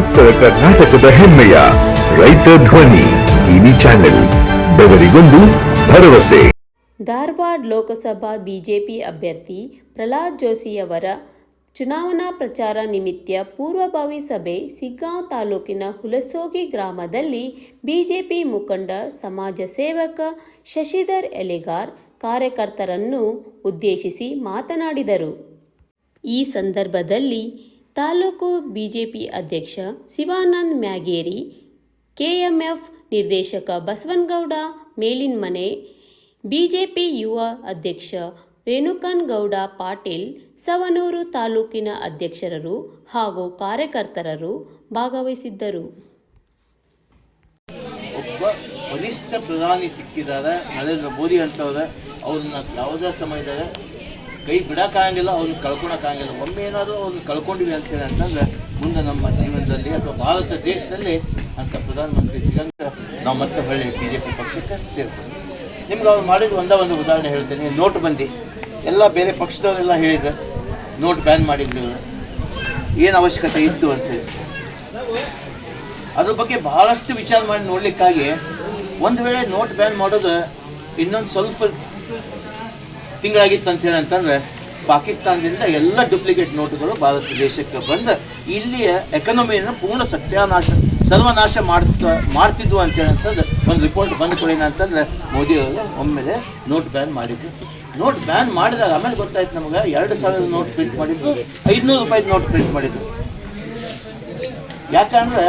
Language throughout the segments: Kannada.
ಉತ್ತರ ಕರ್ನಾಟಕದ ಹೆಮ್ಮೆಯ ರೈತ ಧ್ವನಿ ಟಿವಿ ಚಾನೆಲ್, ಬೆವರಿಗೊಂದು ಭರವಸೆ. ಧಾರವಾಡ ಲೋಕಸಭಾ ಬಿಜೆಪಿ ಅಭ್ಯರ್ಥಿ ಪ್ರಹ್ಲಾದ್ ಜೋಶಿಯವರ ಚುನಾವಣಾ ಪ್ರಚಾರ ನಿಮಿತ್ತ ಪೂರ್ವಭಾವಿ ಸಭೆ ಸಿಗ್ಗಾಂವ್ ತಾಲೂಕಿನ ಹುಲಸೋಗಿ ಗ್ರಾಮದಲ್ಲಿ ಬಿಜೆಪಿ ಮುಖಂಡ, ಸಮಾಜ ಸೇವಕ ಶಶಿಧರ್ ಎಲೆಗಾರ್ ಕಾರ್ಯಕರ್ತರನ್ನು ಉದ್ದೇಶಿಸಿ ಮಾತನಾಡಿದರು. ಈ ಸಂದರ್ಭದಲ್ಲಿ ತಾಲೂಕು ಬಿಜೆಪಿ ಅಧ್ಯಕ್ಷ ಶಿವಾನಂದ್ ಮ್ಯಾಗೇರಿ, ಕೆಎಂಎಫ್ ನಿರ್ದೇಶಕ ಬಸವನಗೌಡ ಮೇಲಿನ್ಮನೆ ಬಿಜೆಪಿ ಯುವ ಅಧ್ಯಕ್ಷ ರೇಣುಕನ್ ಗೌಡ ಪಾಟೀಲ್, ಸವನೂರು ತಾಲೂಕಿನ ಅಧ್ಯಕ್ಷರರು ಹಾಗೂ ಕಾರ್ಯಕರ್ತರರು ಭಾಗವಹಿಸಿದ್ದರು. ಒಬ್ಬ ಬಲಿಷ್ಠ ಪ್ರಧಾನಿ ಸಿಕ್ಕಿದ್ದಾರೆ ನರೇಂದ್ರ ಮೋದಿ ಅಂತವ್ರ, ಅವ್ರನ್ನ ಯಾವುದೇ ಸಮಯದಾಗ ಕೈ ಬಿಡೋಕ್ಕಾಗಂಗಿಲ್ಲ ಅವ್ರನ್ನ ಕಳ್ಕೊಳಕ್ಕಾಗಂಗಿಲ್ಲ. ಒಮ್ಮೆ ಏನಾದರೂ ಅವ್ರನ್ನ ಕಳ್ಕೊಂಡಿವಿ ಅಂತ ಹೇಳಿ ಅಂತಂದ್ರೆ, ಮುಂದೆ ನಮ್ಮ ಜೀವನದಲ್ಲಿ ಅಥವಾ ಭಾರತ ದೇಶದಲ್ಲಿ ಅಂತ ಪ್ರಧಾನಮಂತ್ರಿ ಸಿಗಂಗ ನಾವು ಮತ್ತೆ ಹೊಳ್ಳಿ ಬಿ ಜೆ ಪಿ ಪಕ್ಷಕ್ಕೆ ಸೇರ್ಕೊಂಡು ನಿಮ್ಗೆ ಅವ್ರು ಮಾಡಿದ ಒಂದೇ ಒಂದು ಉದಾಹರಣೆ ಹೇಳ್ತೇನೆ. ನೋಟ್ ಬಂದಿ. ಎಲ್ಲ ಬೇರೆ ಪಕ್ಷದವರೆಲ್ಲ ಹೇಳಿದ್ರು. ನೋಟ್ ಬ್ಯಾನ್ ಮಾಡಿದ್ರು. ಏನು ಅವಶ್ಯಕತೆ ಇತ್ತು ಅಂತೇಳಿ ಅದ್ರ ಬಗ್ಗೆ ಬಹಳಷ್ಟು ವಿಚಾರ ಮಾಡಿ ನೋಡ್ಲಿಕ್ಕಾಗಿ ಒಂದು ವೇಳೆ ನೋಟ್ ಬ್ಯಾನ್ ಮಾಡೋದು ಇನ್ನೊಂದು ಸ್ವಲ್ಪ ತಿಂಗಳಾಗಿತ್ತು ಹೇಳಿ ಅಂತಂದ್ರೆ, ಪಾಕಿಸ್ತಾನದಿಂದ ಎಲ್ಲ ಡುಪ್ಲಿಕೇಟ್ ನೋಟುಗಳು ಭಾರತ ದೇಶಕ್ಕೆ ಬಂದು ಇಲ್ಲಿಯ ಎಕನಮಿಯನ್ನು ಪೂರ್ಣ ಸತ್ಯಾನಾಶ, ಸರ್ವನಾಶ ಮಾಡ್ತ, ಮಾಡ್ತಿದ್ವು ಅಂತ ಹೇಳಂತಂದ್ರೆ ಒಂದು ರಿಪೋರ್ಟ್ ಬಂದ ಅಂತಂದ್ರೆ ಮೋದಿ ಅವರು ಒಮ್ಮೆಲೆ ನೋಟ್ ಬ್ಯಾನ್ ಮಾಡಿದ್ರು. ನೋಟ್ ಬ್ಯಾನ್ ಮಾಡಿದಾಗ ಆಮೇಲೆ ಗೊತ್ತಾಯ್ತು ನಮಗೆ ಎರಡು ಸಾವಿರದ ನೋಟ್ ಪ್ರಿಂಟ್ ಮಾಡಿದ್ದು ಐದುನೂರು ರೂಪಾಯಿ ನೋಟ್ ಪ್ರಿಂಟ್ ಮಾಡಿದ್ದು ಯಾಕಂದ್ರೆ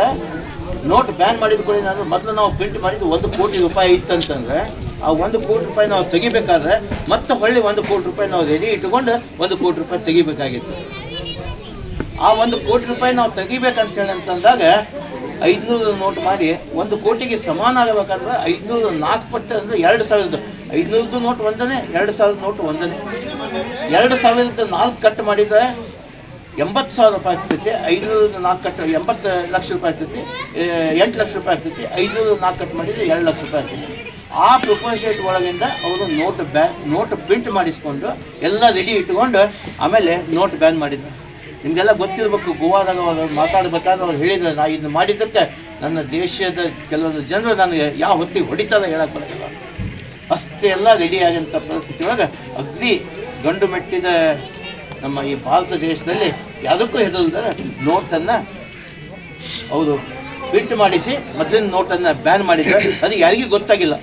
ನೋಟ್ ಬ್ಯಾನ್ ಮಾಡಿದ ಕೂಡ ನಾನು ಮೊದಲು ನಾವು ಪ್ರಿಂಟ್ ಮಾಡಿದ್ದು ಒಂದು ಕೋಟಿ ರೂಪಾಯಿ ಇತ್ತಂತಂದ್ರೆ ಆ ಒಂದು ಕೋಟಿ ರೂಪಾಯಿ ನಾವು ತೆಗಿಬೇಕಾದ್ರೆ ಮತ್ತೆ ಹೊಳ್ಳಿ ಒಂದು ಕೋಟಿ ರೂಪಾಯಿ ನಾವು ರೆಡಿ ಇಟ್ಕೊಂಡು ಒಂದು ಕೋಟಿ ರೂಪಾಯಿ ತೆಗಿಬೇಕಾಗಿತ್ತು. ಆ ಒಂದು ಕೋಟಿ ರೂಪಾಯಿ ನಾವು ತೆಗಿಬೇಕಂತ ಹೇಳಿ ಅಂತಂದಾಗ ಐದುನೂರು ನೋಟ್ ಮಾಡಿ ಒಂದು ಕೋಟಿಗೆ ಸಮಾನ ಆಗಬೇಕಂದ್ರೆ ಐದುನೂರು ನಾಲ್ಕು ಪಟ್ಟು ಅಂದ್ರೆ ಎರಡು ಸಾವಿರದ ಐದುನೂರದ್ದು ನೋಟ್ ಒಂದನೇ, ಎರಡು ಸಾವಿರದ ನೋಟ್ ಒಂದನೇ. ಎರಡು ಸಾವಿರದ ನಾಲ್ಕು ಕಟ್ ಮಾಡಿದರೆ ಎಂಬತ್ತು ಸಾವಿರ ರೂಪಾಯಿ ಆಗ್ತೈತಿ ಐನೂರು ನಾಲ್ಕು ಕಟ್ ಎಂಬತ್ತು ಲಕ್ಷ ರೂಪಾಯಿ ಆಗ್ತೈತಿ ಎಂಟು ಲಕ್ಷ ರೂಪಾಯಿ ಆಗ್ತೈತಿ ಐನೂರು ನಾಲ್ಕು ಕಟ್ ಮಾಡಿದ್ರೆ ಎರಡು ಲಕ್ಷ ರೂಪಾಯಿ ಆಗ್ತೈತಿ. ಆ ಪ್ರೊಪೋಸೇಟ್ ಒಳಗಿಂದ ಅವರು ನೋಟ್ ಬ್ಯಾನ್ ನೋಟ್ ಪ್ರಿಂಟ್ ಮಾಡಿಸ್ಕೊಂಡು ಎಲ್ಲ ರೆಡಿ ಇಟ್ಕೊಂಡು ಆಮೇಲೆ ನೋಟ್ ಬ್ಯಾನ್ ಮಾಡಿದ್ರು. ನಿಮಗೆಲ್ಲ ಗೊತ್ತಿರಬೇಕು, ಗೋವಾದಾಗ ಅವರು ಮಾತಾಡಬೇಕಾದ್ರೆ ಅವ್ರು ಹೇಳಿದ್ರು, ನಾ ಇದನ್ನು ಮಾಡಿದ್ದಕ್ಕೆ ನನ್ನ ದೇಶದ ಕೆಲವೊಂದು ಜನರು ನನಗೆ ಯಾವ ಹೊತ್ತಿಗೆ ಹೊಡಿತಾರೆ ಹೇಳಕ್ಕೆ ಬರೋಲ್ಲ. ಅಷ್ಟೆಲ್ಲ ರೆಡಿ ಆಗಂಥ ಪರಿಸ್ಥಿತಿ ಒಳಗೆ ಅಗ್ದಿ ಗಂಡು ಮೆಟ್ಟಿದ ನಮ್ಮ ಈ ಭಾರತ ದೇಶದಲ್ಲಿ ಯಾವುದಕ್ಕೂ ಹೆದಲ್ದ ನೋಟನ್ನು ಅವರು ಪ್ರಿಂಟ್ ಮಾಡಿಸಿ, ಮೊದಲಿನ ನೋಟನ್ನು ಬ್ಯಾನ್ ಮಾಡಿದ್ದಾರೆ. ಅದು ಯಾರಿಗೂ ಗೊತ್ತಾಗಿಲ್ಲ.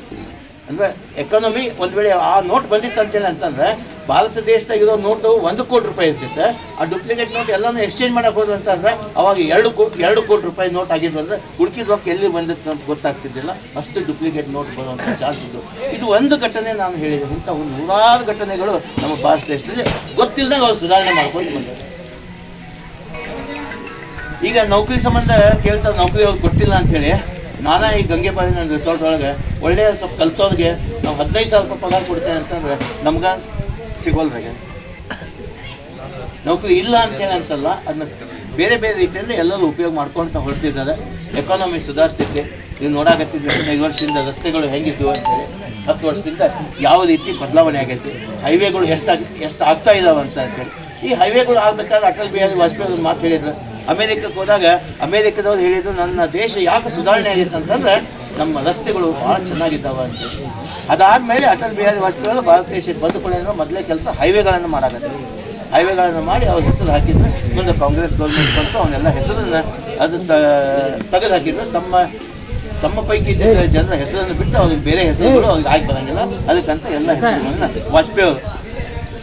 ಅಂದರೆ ಎಕಾನಮಿ ಒಂದು ವೇಳೆ ಆ ನೋಟ್ ಬಂದಿತ್ತು ಅಂತೇಳಿ ಅಂತಂದ್ರೆ, ಭಾರತ ದೇಶದಾಗ ಇರೋ ನೋಟು ಒಂದು ಕೋಟಿ ರೂಪಾಯಿ ಇರ್ತಿತ್ತು. ಆ ಡೂಪ್ಲಿಕೇಟ್ ನೋಟ್ ಎಲ್ಲನೂ ಎಕ್ಸ್ಚೇಂಜ್ ಮಾಡಕ್ಕೆ ಹೋದ್ರು ಅಂತಂದ್ರೆ, ಅವಾಗ ಎರಡು ಕೋಟಿ ಎರಡು ಕೋಟಿ ರೂಪಾಯಿ ನೋಟ್ ಆಗಿದ್ದು ಅಂದ್ರೆ ಹುಡುಕಿದ ರೊಕ್ಕ ಎಲ್ಲಿ ಬಂದಿತ್ತು ಅಂತ ಗೊತ್ತಾಗ್ತಿದ್ದಿಲ್ಲ. ಅಷ್ಟು ಡೂಪ್ಲಿಕೇಟ್ ನೋಟ್ ಬರುವಂಥ ಚಾನ್ಸ್ ಇದ್ದು ಇದು ಒಂದು ಘಟನೆ ನಾನು ಹೇಳಿದೆ. ಇಂಥ ಒಂದು ನೂರಾರು ಘಟನೆಗಳು ನಮ್ಮ ಭಾರತ ದೇಶದಲ್ಲಿ ಗೊತ್ತಿಲ್ಲದಾಗ ಅವ್ರು ಸುಧಾರಣೆ ಮಾಡ್ಕೊಂಡು ಬಂದರು. ಈಗ ನೌಕರಿ ಸಂಬಂಧ ಕೇಳ್ತಾರೆ ನೌಕರಿ ಅವ್ರು ಕೊಟ್ಟಿಲ್ಲ ಅಂತೇಳಿ ನಾನಾ ಈ ಗಂಗೆ ನನ್ನ ರೆಸಾರ್ಟ್ ಒಳಗೆ ಒಳ್ಳೆಯ ಸ್ವಲ್ಪ ಕಲ್ತೋರಿಗೆ ನಾವು ಹದಿನೈದು ಸಾವಿರ ರೂಪಾಯಿ ಪಗಾರ ಕೊಡ್ತೇವೆ ಅಂತಂದ್ರೆ ನಮ್ಗೆ ಸಿಗೋಲ್ರಾಗೆ ನೌಕರಿ ಇಲ್ಲ ಅಂತೇನೆ ಅಂತಲ್ಲ ಅದನ್ನ ಬೇರೆ ಬೇರೆ ರೀತಿಯಲ್ಲಿ ಎಲ್ಲರೂ ಉಪಯೋಗ ಮಾಡ್ಕೊಳ್ತಾ ಹೊರಟಿದ್ದಾರೆ. ಎಕಾನಮಿ ಸುಧಾರಿಸ್ತೈತೆ ನೀವು ನೋಡಾಕತ್ತಿದ್ರೆ ಹದಿನೈದು ವರ್ಷದಿಂದ ರಸ್ತೆಗಳು ಹೆಂಗಿದ್ವು ಅಂತೇಳಿ, ಹತ್ತು ವರ್ಷದಿಂದ ಯಾವ ರೀತಿ ಬದಲಾವಣೆ ಆಗೈತಿ ಹೈವೇಗಳು ಎಷ್ಟು ಎಷ್ಟು ಆಗ್ತಾ ಇದಾವೆ ಅಂತ ಅಂತೇಳಿ. ಈ ಹೈವೇಗಳು ಆಗ್ಬೇಕಾದ್ರೆ ಅಟಲ್ ಬಿಹಾರಿ ವಾಜಪೇಯಿ ಮಾತು ಹೇಳಿದ್ರು. ಅಮೇರಿಕಕ್ಕೆ ಹೋದಾಗ ಅಮೇರಿಕದವ್ರು ಹೇಳಿದ್ರು ನನ್ನ ದೇಶ ಯಾಕೆ ಸುಧಾರಣೆ ಆಗಿತ್ತು ಅಂತಂದ್ರೆ ನಮ್ಮ ರಸ್ತೆಗಳು ಭಾಳ ಚೆನ್ನಾಗಿದ್ದಾವೆ ಅಂತ. ಅದಾದಮೇಲೆ ಅಟಲ್ ಬಿಹಾರಿ ವಾಜಪೇಯಿ ಭಾರತ ದೇಶಕ್ಕೆ ಬಂದ ಅಂದ್ರೆ ಮೊದಲೇ ಕೆಲಸ ಹೈವೇಗಳನ್ನು ಮಾಡಾಕತ್ತಾರೆ ಹೈವೇಗಳನ್ನು ಮಾಡಿ ಅವ್ರ ಹೆಸರು ಹಾಕಿದ್ರು. ಮುಂದೆ ಕಾಂಗ್ರೆಸ್ ಗೌರ್ಮೆಂಟ್ ಬಂತು, ಅವನ್ನೆಲ್ಲ ಹೆಸರನ್ನ ಅದು ತೆಗೆದು ಹಾಕಿದ್ರು. ತಮ್ಮ ತಮ್ಮ ಪೈಕಿ ಜನರ ಹೆಸರನ್ನು ಬಿಟ್ಟು ಅವ್ರಿಗೆ ಬೇರೆ ಹೆಸರುಗಳು ಅವ್ರಿಗೆ ಆಗಿ ಬರೋಂಗಿಲ್ಲ. ಅದಕ್ಕಂತ ಎಲ್ಲ ಹೆಸರುಗಳನ್ನ ವಾಜಪೇಯಿ ಅವರು,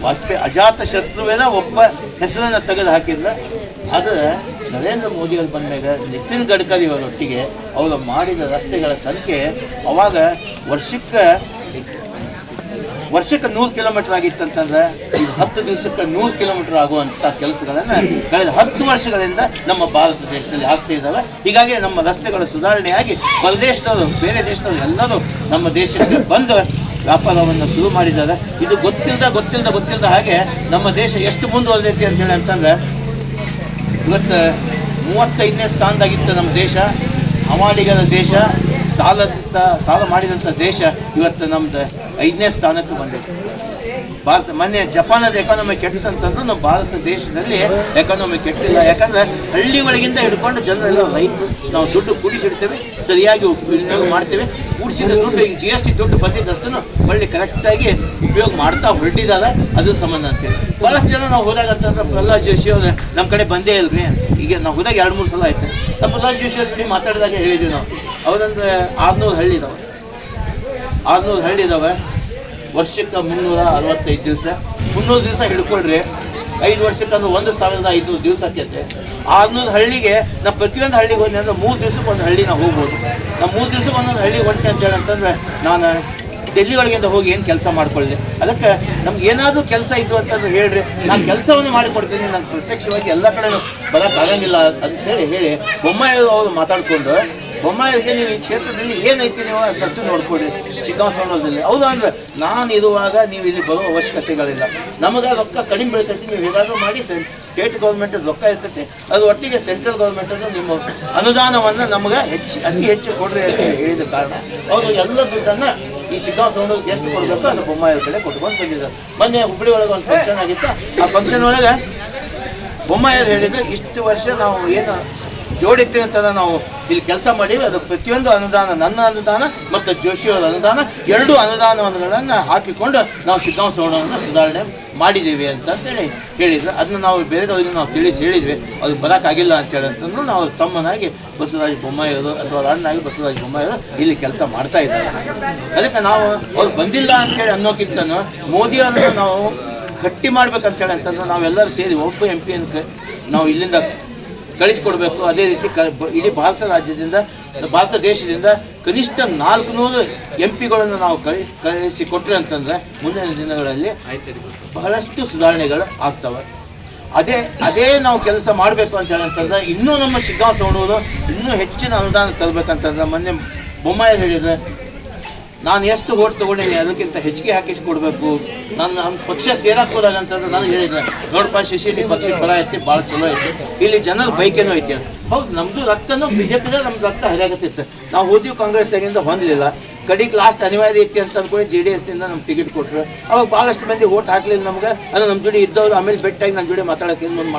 ವಾಜಪೇಯಿ ಅಜಾತ ಶತ್ರುವೇನ ಒಬ್ಬ ಹೆಸರನ್ನು ತೆಗೆದು ಹಾಕಿದ್ರೆ. ಅದು ನರೇಂದ್ರ ಮೋದಿ ಅವರು ಮೇಲೆ ನಿತಿನ್ ಗಡ್ಕರಿ ಅವರೊಟ್ಟಿಗೆ ಅವರು ಮಾಡಿದ ರಸ್ತೆಗಳ ಸಂಖ್ಯೆ ಅವಾಗ ವರ್ಷಕ್ಕೆ ವರ್ಷಕ್ಕೆ ನೂರು ಕಿಲೋಮೀಟರ್ ಆಗಿತ್ತಂತಂದ್ರೆ ಈಗ ಹತ್ತು ದಿವಸಕ್ಕೆ ನೂರು ಕಿಲೋಮೀಟರ್ ಆಗುವಂಥ ಕೆಲಸಗಳನ್ನು ಕಳೆದ ಹತ್ತು ವರ್ಷಗಳಿಂದ ನಮ್ಮ ಭಾರತ ದೇಶದಲ್ಲಿ ಆಗ್ತಾ ಇದ್ದಾವೆ. ಹೀಗಾಗಿ ನಮ್ಮ ರಸ್ತೆಗಳ ಸುಧಾರಣೆಯಾಗಿ ಪರದೇಶದವರು ಬೇರೆ ದೇಶದವರು ಎಲ್ಲರೂ ನಮ್ಮ ದೇಶಕ್ಕೆ ಬಂದು ವ್ಯಾಪಾರವನ್ನು ಶುರು ಮಾಡಿದ್ದಾರೆ. ಇದು ಗೊತ್ತಿಲ್ಲದ ಗೊತ್ತಿಲ್ಲದ ಗೊತ್ತಿಲ್ಲದ ಹಾಗೆ ನಮ್ಮ ದೇಶ ಎಷ್ಟು ಮುಂದುವರೆದೈತಿ ಅಂತ ಹೇಳಿ ಅಂತಂದ್ರೆ ಇವತ್ತು ಮೂವತ್ತೈದನೇ ಸ್ಥಾನದಾಗಿತ್ತು ನಮ್ಮ ದೇಶ ಅಮಾಡಿಗರ ದೇಶ ಸಾಲದ ಸಾಲ ಮಾಡಿದಂಥ ದೇಶ ಇವತ್ತು ನಮ್ದು. ಐದನೇ ಸ್ಥಾನಕ್ಕೆ ಬಂದಿದೆ ಭಾರತ, ಮೊನ್ನೆ ಜಪಾನದ ಎಕಾನಮಿ ಕೆಟ್ಟಂತಂದ್ರೆ ನಮ್ಮ ಭಾರತ ದೇಶದಲ್ಲಿ ಎಕಾನಮಿ ಕೆಟ್ಟಿಲ್ಲ. ಯಾಕಂದ್ರೆ ಹಳ್ಳಿ ಒಳಗಿಂದ ಹಿಡ್ಕೊಂಡು ಜನರೆಲ್ಲ ರೈತರು. ನಾವು ದುಡ್ಡು ಕೂಡಿಸಿಡ್ತೇವೆ, ಸರಿಯಾಗಿ ವಿನಿಯೋಗ ಮಾಡ್ತೇವೆ. ಕೂಡಿಸಿದ ದುಡ್ಡು, ಈಗ ಜಿ ಎಸ್ ಟಿ ದುಡ್ಡು ಬಂದಿದ್ದಷ್ಟು ಒಳ್ಳೆ ಕರೆಕ್ಟಾಗಿ ಉಪಯೋಗ ಮಾಡ್ತಾ ಹೊರಟಿದ್ದಾರೆ ಅದು ಸಂಬಂಧ ಅಂತೇಳಿ ಭಾಳಷ್ಟು ಜನ ನಾವು ಹೋದಾಗ ಅಂತಂದ್ರೆ ಪ್ರಹ್ಲಾದ್ ಜೋಶಿ ಅವ್ರು ನಮ್ಮ ಕಡೆ ಬಂದೇ ಇಲ್ರಿ ಈಗ ನಾವು ಹೋದಾಗ ಎರಡು ಮೂರು ಸಲ ಆಯ್ತು. ನಮ್ಮ ಪ್ರಹ್ಲಾದ್ ಜೋಶಿ ಅವ್ರ ಮಾತಾಡಿದಾಗ ಹೇಳಿದ್ವಿ ನಾವು. ಅವ್ರಂದ್ರೆ ಆರ್ನೂರು ಹಳ್ಳಿ ಆರ್ನೂರು ಹಳ್ಳಿ ಇದಾವೆ. ವರ್ಷಕ್ಕೆ ಮುನ್ನೂರ ಅರವತ್ತೈದು ದಿವಸ. ಮುನ್ನೂರು ದಿವಸ ಹಿಡ್ಕೊಳ್ರಿ. ಐದು ವರ್ಷಕ್ಕೆ ಅಂದ್ರೆ ಒಂದು ಸಾವಿರದ ಐದುನೂರು ದಿವಸ ಆಕೈತೆ. ಆರ್ನೂರು ಹಳ್ಳಿಗೆ ನಾವು ಪ್ರತಿಯೊಂದು ಹಳ್ಳಿಗೆ ಹೋದ್ನಿ ಅಂದ್ರೆ ಮೂರು ದಿವ್ಸಕ್ಕೆ ಒಂದು ಹಳ್ಳಿ ನಾವು ಹೋಗ್ಬೋದು. ನಾವು ಮೂರು ದಿವ್ಸಕ್ಕೆ ಒಂದೊಂದು ಹಳ್ಳಿ ಹೊಂಟೆ ಅಂತ ಅಂತಂದ್ರೆ ನಾನು ಡೆಲ್ಲಿ ಒಳಗಿಂದ ಹೋಗಿ ಏನು ಕೆಲಸ ಮಾಡ್ಕೊಳ್ಳಿ ಅದಕ್ಕೆ ನಮ್ಗೆ ಏನಾದರೂ ಕೆಲಸ ಇತ್ತು ಅಂತಂದು ಹೇಳ್ರಿ. ನಾನು ಕೆಲಸವನ್ನು ಮಾಡಿಕೊಡ್ತೀನಿ ನಾನು ಪ್ರತ್ಯಕ್ಷವಾಗಿ ಎಲ್ಲ ಕಡೆ ಬರೋಕ್ಕಾಗಂಗಿಲ್ಲ ಅಂತೇಳಿ ಹೇಳಿ ಬೊಮ್ಮಾಯಿ ಅವರು ಮಾತಾಡ್ಕೊಂಡು ಬೊಮ್ಮಾಯಿಗೆ ನೀವು ಈ ಕ್ಷೇತ್ರದಲ್ಲಿ ಏನೈತಿ ನೀವು ಅದಷ್ಟು ನೋಡ್ಕೊಡಿ ಚಿಕ್ಕಬಳ್ಳಾಪುರದಲ್ಲಿ ಹೌದಾ ಅಂದ್ರೆ ನಾನು ಇರುವಾಗ ನೀವು ಇಲ್ಲಿ ಬರೋ ಅವಶ್ಯಕತೆಗಳಿಲ್ಲ. ನಮಗೆ ರೊಕ್ಕ ಕಡಿಮೆ ಬೀಳ್ತೈತಿ, ನೀವು ಏನಾದರೂ ಮಾಡಿ ಸ್ಟೇಟ್ ಗೌರ್ಮೆಂಟ್ ರೊಕ್ಕ ಇರ್ತೈತಿ. ಅದು ಒಟ್ಟಿಗೆ ಸೆಂಟ್ರಲ್ ಗೌರ್ಮೆಂಟ್ ನಿಮ್ಮ ಅನುದಾನವನ್ನು ನಮಗೆ ಹೆಚ್ಚು, ಅತಿ ಹೆಚ್ಚು ಕೊಡ್ರಿ ಅಂತ ಹೇಳಿದ ಕಾರಣ. ಅವರು ಎಲ್ಲ ದುಡ್ಡನ್ನು ಈ ಶಿಕಾಸೋಣಕ್ಕೆ ಎಷ್ಟು ಕೊಡಬೇಕು ಅದು ಬೊಮ್ಮಾಯಿ ಕಡೆ ಕೊಟ್ಕೊಂಡು ಬಂದಿದ್ದಾರೆ. ಮೊನ್ನೆ ಹುಬ್ಬಳ್ಳಿ ಒಳಗೆ ಒಂದು ಫಂಕ್ಷನ್ ಆಗಿತ್ತು. ಆ ಫಂಕ್ಷನ್ ಒಳಗೆ ಬೊಮ್ಮಾಯಿ ಹೇಳಿದ್ರೆ, ಇಷ್ಟು ವರ್ಷ ನಾವು ಏನು ಜೋಡಿತ್ತೆ ಅಂತ ನಾವು ಇಲ್ಲಿ ಕೆಲಸ ಮಾಡೀವಿ. ಅದು ಪ್ರತಿಯೊಂದು ಅನುದಾನ, ನನ್ನ ಅನುದಾನ ಮತ್ತು ಜೋಶಿಯವರ ಅನುದಾನ, ಎರಡು ಅನುದಾನಗಳನ್ನು ಹಾಕಿಕೊಂಡು ನಾವು ಶಿಕಾಂಶವನ್ನು ಸುಧಾರಣೆ ಮಾಡಿದ್ದೀವಿ ಅಂತ ಅಂತೇಳಿ ಹೇಳಿದ್ರು. ಅದನ್ನ ನಾವು ಬೇರೆದವರಿಗೆ ನಾವು ತಿಳಿಸಿ ಹೇಳಿದ್ವಿ. ಅದು ಬರೋಕ್ಕಾಗಿಲ್ಲ ಅಂತೇಳಿ ಅಂತಂದ್ರು ನಾವು ತಮ್ಮನಾಗಿ ಬಸವರಾಜ ಬೊಮ್ಮಾಯಿಯವರು ಅಥವಾ ರಾಣನಾಗಿ ಬಸವರಾಜ ಬೊಮ್ಮಾಯಿಯವರು ಇಲ್ಲಿ ಕೆಲಸ ಮಾಡ್ತಾ ಇದ್ದಾರೆ. ಅದಕ್ಕೆ ನಾವು ಅವ್ರು ಬಂದಿಲ್ಲ ಅಂತೇಳಿ ಅನ್ನೋಕ್ಕಿಂತ ಮೋದಿಯವರನ್ನು ನಾವು ಗಟ್ಟಿ ಮಾಡ್ಬೇಕಂತೇಳಿ ಅಂತಂದ್ರೆ ನಾವೆಲ್ಲರೂ ಸೇರಿ ಒಬ್ಬ ಎಂ ಅಂತ ನಾವು ಇಲ್ಲಿಂದ ಕಳಿಸ್ಕೊಡ್ಬೇಕು ಅದೇ ರೀತಿ ಕ ಬ- ಇಡೀ ಭಾರತ ರಾಜ್ಯದಿಂದ ಭಾರತ ದೇಶದಿಂದ ಕನಿಷ್ಠ ನಾಲ್ಕು ನೂರು ಎಂ ಪಿಗಳನ್ನು ನಾವು ಕಳಿ ಕಳಿಸಿ ಕೊಟ್ಟರೆ ಅಂತಂದ್ರೆ ಮುಂದಿನ ದಿನಗಳಲ್ಲಿ ಬಹಳಷ್ಟು ಸುಧಾರಣೆಗಳು ಆಗ್ತವೆ. ಅದೇ ಅದೇ ನಾವು ಕೆಲಸ ಮಾಡಬೇಕು ಅಂತ ಹೇಳಂತಂದ್ರೆ ಇನ್ನೂ ನಮ್ಮ ಶಿಕ್ಷಣ ಸೌಡೋದು ಇನ್ನೂ ಹೆಚ್ಚಿನ ಅನುದಾನ ತರಬೇಕಂತಂದ್ರೆ ಮೊನ್ನೆ ಬೊಮ್ಮಾಯಿ ಹೇಳಿದ್ರೆ ನಾನು ಎಷ್ಟು ಓಟ್ ತೊಗೊಂಡಿನಿ ಅದಕ್ಕಿಂತ ಹೆಚ್ಚಿಗೆ ಹಾಕಿಸಿ ಕೊಡಬೇಕು. ನಾನು ನಮ್ಮ ಪಕ್ಷ ಸೇರಕ್ಕೆ ಅಂತಂದ್ರೆ ನಾನು ಹೇಳಿದ್ರೆ ನೋಡಪ್ಪ ಶಿಶಿ ನಿಮ್ಮ ಪಕ್ಷದ ಬರ ಐತಿ ಭಾಳ ಚಲೋ ಐತಿ. ಇಲ್ಲಿ ಜನರ ಬೈಕೇನೋ ಐತಿ ಅಂತ. ಹೌದು ನಮ್ಮದು ರಕ್ತನೂ ಬಿ ಜೆ ನಮ್ದು ರಕ್ತ ಹರಿಯಾಗತ್ತಿತ್ತು. ನಾವು ಹೋದ್ವಿ ಕಾಂಗ್ರೆಸ್ದಾಗಿಂದ ಹೊಂದಲಿಲ್ಲ. ಕಡಿಗೆ ಲಾಸ್ಟ್ ಅನಿವಾರ್ಯ ಐತಿ ಅಂತ ಅಂದ್ಕೊಂಡು ಜೆ ಡಿ ಎಸ್ನಿಂದ ನಮ್ಗೆ ಟಿಕೆಟ್ ಕೊಟ್ಟರು ಅವಾಗ ಭಾಳಷ್ಟು ಮಂದಿ ಓಟ್ ಹಾಕ್ಲಿಲ್ಲ ನಮ್ಗೆ. ಅದು ನಮ್ಮ ಜೋಡಿ ಇದ್ದವ್ರು ಆಮೇಲೆ ಬೆಟ್ಟಾಗಿ ನನ್ನ ಜೋಡಿ ಮಾತಾಡೋಕೆ ಒಂದು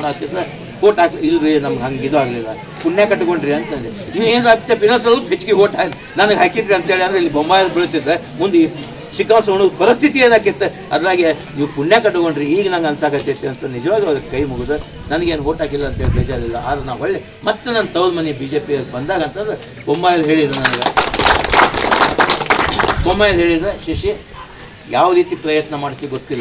ಓಟ್ ಹಾಕಿ ಇಲ್ರಿ, ನಮ್ಗೆ ಹಂಗೆ ಇದು ಆಗಲಿಲ್ಲ. ಪುಣ್ಯ ಕಟ್ಕೊಂಡ್ರಿ ಅಂತಂದ್ರೆ ನೀವು ಏನು ಆಗ್ತದೆ ಇನ್ನೂ ಸ್ವಲ್ಪ ಹೆಚ್ಚಿಗೆ ಓಟ್ ಹಾಕಿ ನನಗೆ ಹಾಕಿದ್ರಿ ಅಂತೇಳಿ ಅಂದ್ರೆ ಇಲ್ಲಿ ಬೊಂಬಾಯಲ್ಲಿ ಬೀಳ್ತಿದ್ರೆ ಮುಂದೆ ಶಿಕಾಸೋಣ ಪರಿಸ್ಥಿತಿ ಏನಾಕಿತ್ತು ಅದ್ರಾಗೆ ನೀವು ಪುಣ್ಯ ಕಟ್ಕೊಂಡ್ರಿ, ಈಗ ನಂಗೆ ಅನ್ಸಾಕತ್ತೈತಿ ಅಂತ ನಿಜವಾಗ್ಲೂ ಅದಕ್ಕೆ ಕೈ ಮುಗಿದು ನನಗೇನು ಓಟ್ ಹಾಕಿಲ್ಲ ಅಂತೇಳಿ ಬೇಜಾರಿಲ್ಲ. ಆದ್ರೆ ನಾವು ಒಳ್ಳೆ ಮತ್ತೆ ನನ್ನ ತೌದು ಮನೆ ಬಿ ಜೆ ಪಿ ಬಂದಾಗ ಅಂತಂದ್ರೆ ಬೊಂಬಾಯಲ್ಲಿ ಹೇಳಿದ್ರು ನನಗೆ. ಬೊಂಬಾಯಲ್ಲಿ ಹೇಳಿದ್ರೆ, ಶಶಿ, ಯಾವ ರೀತಿ ಪ್ರಯತ್ನ ಮಾಡ್ತೀವಿ ಗೊತ್ತಿಲ್ಲ.